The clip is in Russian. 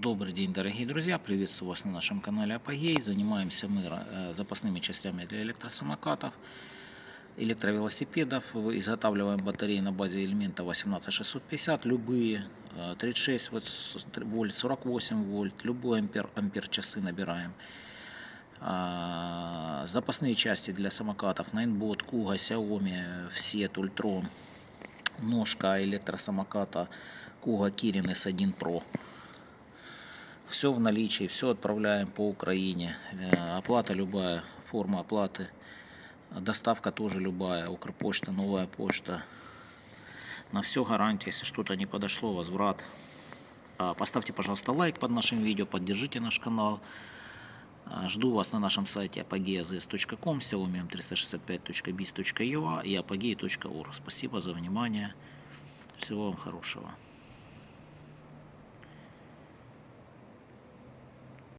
Добрый день, дорогие друзья! Приветствую вас на нашем канале Апогей. Занимаемся мы э, запасными частями для электросамокатов, электровелосипедов. Изготавливаем батареи на базе элемента 18650, любые, э, 36 вот с- вольт, 48 вольт, любой ампер, ампер часы набираем. А, Запасные части для самокатов, Найнбот, Куга, Xiaomi, все, Ультрон, ножка электросамоката Куга Кирин S1 Pro. Все в наличии, все отправляем по Украине. Э, Оплата любая, форма оплаты. Доставка тоже любая. Укрпочта, новая почта. На все гарантия, если что-то не подошло, возврат. А, Поставьте, пожалуйста, лайк под нашим видео, поддержите наш канал. А, Жду вас на нашем сайте apogeazs.com, xiaomi m365.biz.ua и apogee.org. Спасибо за внимание. Всего вам хорошего.